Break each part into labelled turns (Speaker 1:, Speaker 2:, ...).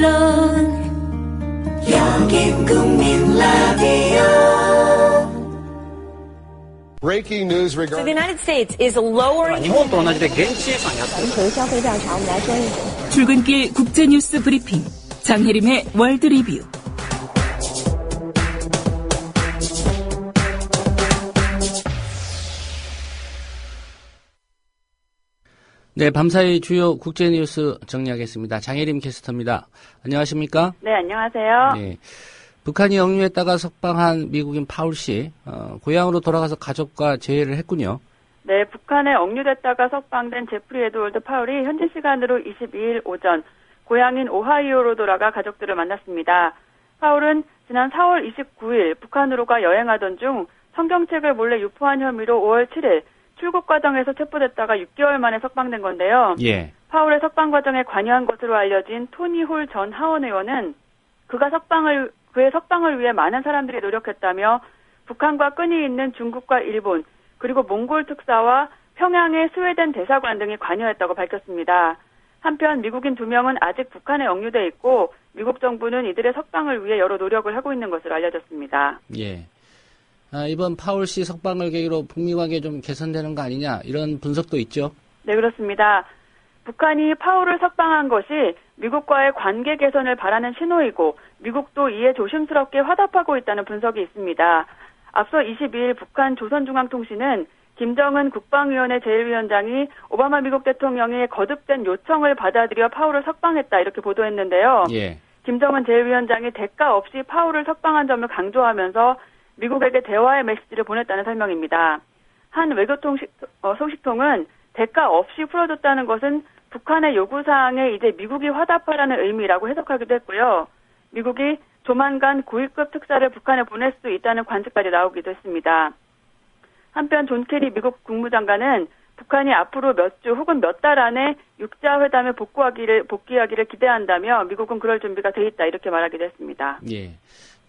Speaker 1: 물론 여긴 국민 라디오
Speaker 2: Breaking news regarding.
Speaker 3: So the United States is lowering.
Speaker 4: 출근길 국제뉴스 브리핑 장혜림의 월드 리뷰.
Speaker 5: 네, 밤사이 주요 국제 뉴스 정리하겠습니다. 장혜림 캐스터입니다. 안녕하십니까?
Speaker 6: 네, 안녕하세요.
Speaker 5: 네. 북한이 영유했다가 석방한 미국인 파울 씨, 어, 고향으로 돌아가서 가족과 재회를 했군요.
Speaker 6: 네, 북한에 억류됐다가 석방된 제프리 에드월드 파울이 현지 시간으로 22일 오전 고향인 오하이오로 돌아가 가족들을 만났습니다. 파울은 지난 4월 29일 북한으로가 여행하던 중 성경책을 몰래 유포한 혐의로 5월 7일 출국 과정에서 체포됐다가 6개월 만에 석방된 건데요.
Speaker 5: 예.
Speaker 6: 파울의 석방 과정에 관여한 것으로 알려진 토니 홀 전 하원 의원은 그가 석방을 그의 석방을 위해 많은 사람들이 노력했다며 북한과 끈이 있는 중국과 일본 그리고 몽골 특사와 평양의 스웨덴 대사관 등이 관여했다고 밝혔습니다. 한편 미국인 두 명은 아직 북한에 억류돼 있고 미국 정부는 이들의 석방을 위해 여러 노력을 하고 있는 것으로 알려졌습니다.
Speaker 5: 예. 아, 이번 파울 씨 석방을 계기로 북미 관계 좀 개선되는 거 아니냐, 이런 분석도 있죠.
Speaker 6: 네, 그렇습니다. 북한이 파울을 석방한 것이 미국과의 관계 개선을 바라는 신호이고 미국도 이에 조심스럽게 화답하고 있다는 분석이 있습니다. 앞서 22일 북한 조선중앙통신은 김정은 국방위원회 제1위원장이 오바마 미국 대통령의 거듭된 요청을 받아들여 파울을 석방했다 이렇게 보도했는데요.
Speaker 5: 예.
Speaker 6: 김정은 제1위원장이 대가 없이 파울을 석방한 점을 강조하면서 미국에게 대화의 메시지를 보냈다는 설명입니다. 한 외교통 어, 소식통은 대가 없이 풀어줬다는 것은 북한의 요구사항에 이제 미국이 화답하라는 의미라고 해석하기도 했고요. 미국이 조만간 고위급 특사를 북한에 보낼 수 있다는 관측까지 나오기도 했습니다. 한편 존 케리 미국 국무장관은 북한이 앞으로 몇 주 혹은 몇 달 안에 육자 회담에 복구하기를 복귀하기를 기대한다며 미국은 그럴 준비가 돼 있다 이렇게 말하기도 했습니다.
Speaker 5: 예.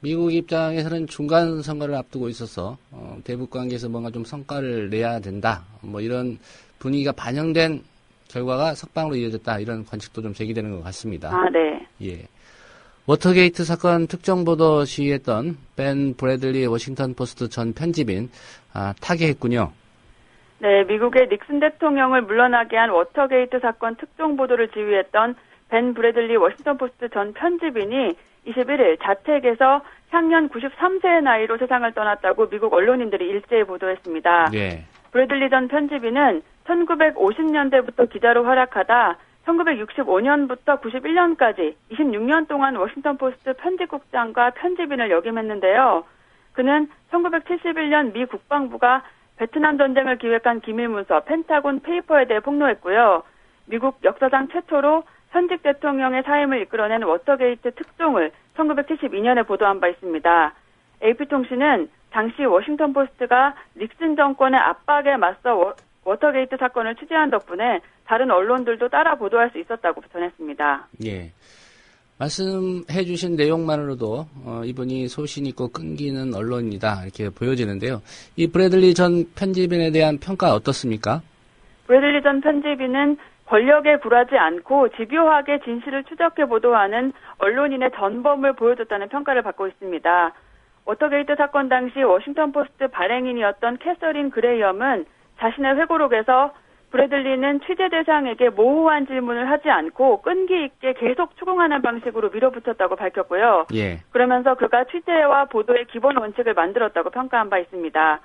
Speaker 5: 미국 입장에서는 중간 선거를 앞두고 있어서 어, 대북 관계에서 뭔가 좀 성과를 내야 된다. 뭐 이런 분위기가 반영된 결과가 석방으로 이어졌다. 이런 관측도 좀 제기되는 것 같습니다.
Speaker 6: 아, 네.
Speaker 5: 예. 워터게이트 사건 특정 보도 시위했던 벤 브래들리 워싱턴 포스트 전 편집인 아, 타계했군요.
Speaker 6: 네, 미국의 닉슨 대통령을 물러나게 한 워터게이트 사건 특종 보도를 지휘했던 벤 브래들리 워싱턴 포스트 전 편집인이 21일 자택에서 향년 93세의 나이로 세상을 떠났다고 미국 언론인들이 일제히 보도했습니다.
Speaker 5: 예.
Speaker 6: 브래들리 전 편집인은 1950년대부터 기자로 활약하다 1965년부터 91년까지 26년 동안 워싱턴 포스트 편집국장과 편집인을 역임했는데요. 그는 1971년 미 국방부가 베트남 전쟁을 기획한 기밀 문서 펜타곤 페이퍼에 대해 폭로했고요. 미국 역사상 최초로 현직 대통령의 사임을 이끌어낸 워터게이트 특종을 1972년에 보도한 바 있습니다. AP통신은 당시 워싱턴 포스트가 닉슨 정권의 압박에 맞서 워, 워터게이트 사건을 취재한 덕분에 다른 언론들도 따라 보도할 수 있었다고 전했습니다.
Speaker 5: 예. 말씀해 주신 내용만으로도 어, 이분이 소신 있고 끈기는 언론이다 이렇게 보여지는데요. 이 브래들리 전 편집인에 대한 평가 어떻습니까?
Speaker 6: 브래들리 전 편집인은 권력에 굴하지 않고 집요하게 진실을 추적해 보도하는 언론인의 전범을 보여줬다는 평가를 받고 있습니다. 워터게이트 사건 당시 워싱턴 포스트 발행인이었던 캐서린 그레이엄은 자신의 회고록에서 브래들리는 취재 대상에게 모호한 질문을 하지 않고 끈기 있게 계속 추궁하는 방식으로 밀어붙였다고 밝혔고요.
Speaker 5: 예.
Speaker 6: 그러면서 그가 취재와 보도의 기본 원칙을 만들었다고 평가한 바 있습니다.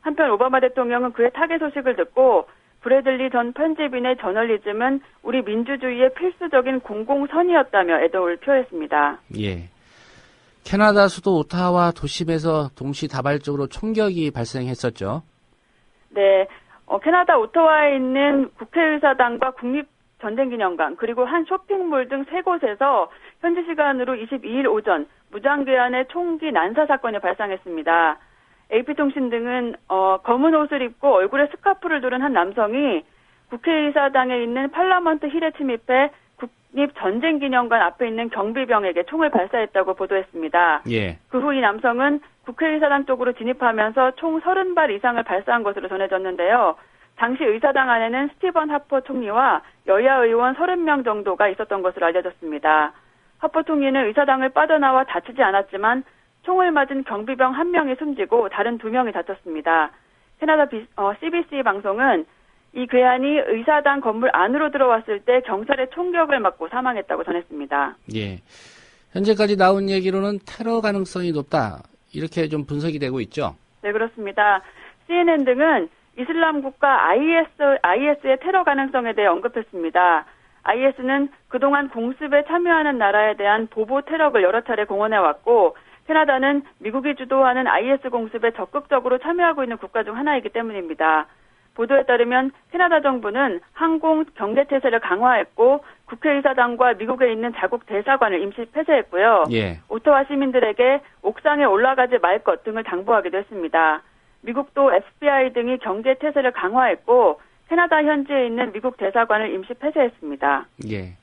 Speaker 6: 한편 오바마 대통령은 그의 타계 소식을 듣고 브래들리 전 편집인의 저널리즘은 우리 민주주의의 필수적인 공공선이었다며 애도를 표했습니다.
Speaker 5: 예. 캐나다 수도 오타와 도심에서 동시다발적으로 총격이 발생했었죠.
Speaker 6: 네, 어, 캐나다 오타와에 있는 국회의사당과 국립전쟁기념관 그리고 한 쇼핑몰 등 세 곳에서 현지 시간으로 22일 오전 무장괴한의 총기 난사 사건이 발생했습니다. AP통신 등은 어, 검은 옷을 입고 얼굴에 스카프를 두른 한 남성이 국회의사당에 있는 팔라먼트 힐에 침입해 국립전쟁기념관 앞에 있는 경비병에게 총을 발사했다고 보도했습니다.
Speaker 5: 예.
Speaker 6: 그 후 이 남성은 국회의사당 쪽으로 진입하면서 총 30발 이상을 발사한 것으로 전해졌는데요. 당시 의사당 안에는 스티븐 하퍼 총리와 여야 의원 30명 정도가 있었던 것으로 알려졌습니다. 화포통위는 의사당을 빠져나와 다치지 않았지만 총을 맞은 경비병 한 명이 숨지고 다른 두 명이 다쳤습니다. 캐나다 비- 어, CBC 방송은 이 괴한이 의사당 건물 안으로 들어왔을 때 경찰의 총격을 맞고 사망했다고 전했습니다.
Speaker 5: 예. 현재까지 나온 얘기로는 테러 가능성이 높다. 이렇게 좀 분석이 되고 있죠.
Speaker 6: 네, 그렇습니다. CNN 등은 이슬람 국가 IS, IS의 테러 가능성에 대해 언급했습니다. IS는 그동안 공습에 참여하는 나라에 대한 보보 테러를 여러 차례 공언해왔고, 캐나다는 미국이 주도하는 IS 공습에 적극적으로 참여하고 있는 국가 중 하나이기 때문입니다. 보도에 따르면 캐나다 정부는 항공 경제 태세를 강화했고 국회의사당과 미국에 있는 자국 대사관을 임시 폐쇄했고요.
Speaker 5: 예.
Speaker 6: 오타와 시민들에게 옥상에 올라가지 말 것 등을 당부하기도 했습니다. 미국도 FBI 등이 경제 태세를 강화했고 캐나다 현지에 있는 미국 대사관을 임시 폐쇄했습니다.
Speaker 5: 예.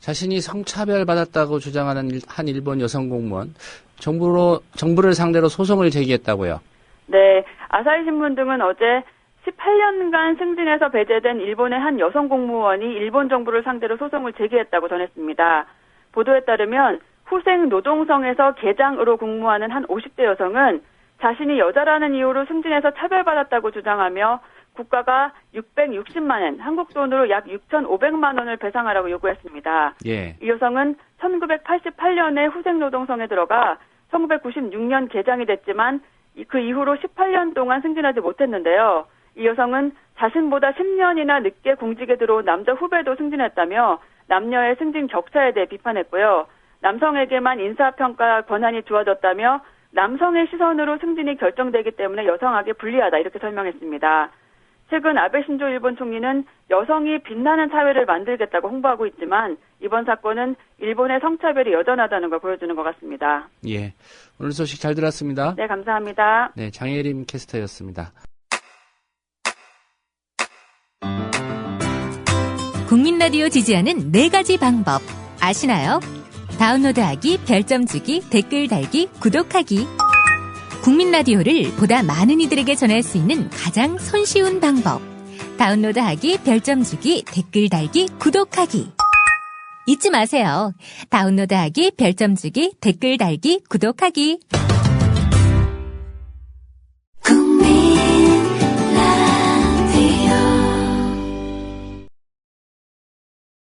Speaker 5: 자신이 성차별 받았다고 주장하는 일- 한 일본 여성 공무원 정부로 정부를 상대로 소송을 제기했다고요.
Speaker 6: 네, 아사히 신문 등은 어제 18년간 승진해서 배제된 일본의 한 여성 공무원이 일본 정부를 상대로 소송을 제기했다고 전했습니다. 보도에 따르면 후생 노동성에서 계장으로 근무하는 한 50대 여성은 자신이 여자라는 이유로 승진해서 차별받았다고 주장하며 국가가 660만 엔, 한국 돈으로 약 6,500만 원을 배상하라고 요구했습니다.
Speaker 5: 예.
Speaker 6: 이 여성은 1988년에 후생노동성에 들어가 1996년 개장이 됐지만 이- 그 이후로 18년 동안 승진하지 못했는데요. 이 여성은 자신보다 10년이나 늦게 공직에 들어온 남자 후배도 승진했다며 남녀의 승진 격차에 대해 비판했고요. 남성에게만 인사평가 권한이 주어졌다며 남성의 시선으로 승진이 결정되기 때문에 여성에게 불리하다 이렇게 설명했습니다. 최근 아베 신조 일본 총리는 여성이 빛나는 사회를 만들겠다고 홍보하고 있지만 이번 사건은 일본의 성차별이 여전하다는 걸 보여주는 것 같습니다.
Speaker 5: 예. 오늘 소식 잘 들었습니다.
Speaker 6: 네, 감사합니다.
Speaker 5: 네, 장혜림 캐스터였습니다.
Speaker 7: 국민 라디오 지지하는 네 가지 방법 아시나요? 다운로드하기, 별점 주기, 댓글 달기, 구독하기. 국민 라디오를 보다 많은 이들에게 전할 수 있는 가장 손쉬운 방법. 다운로드하기, 별점 주기, 댓글 달기, 구독하기. 잊지 마세요. 다운로드하기, 별점 주기, 댓글 달기, 구독하기.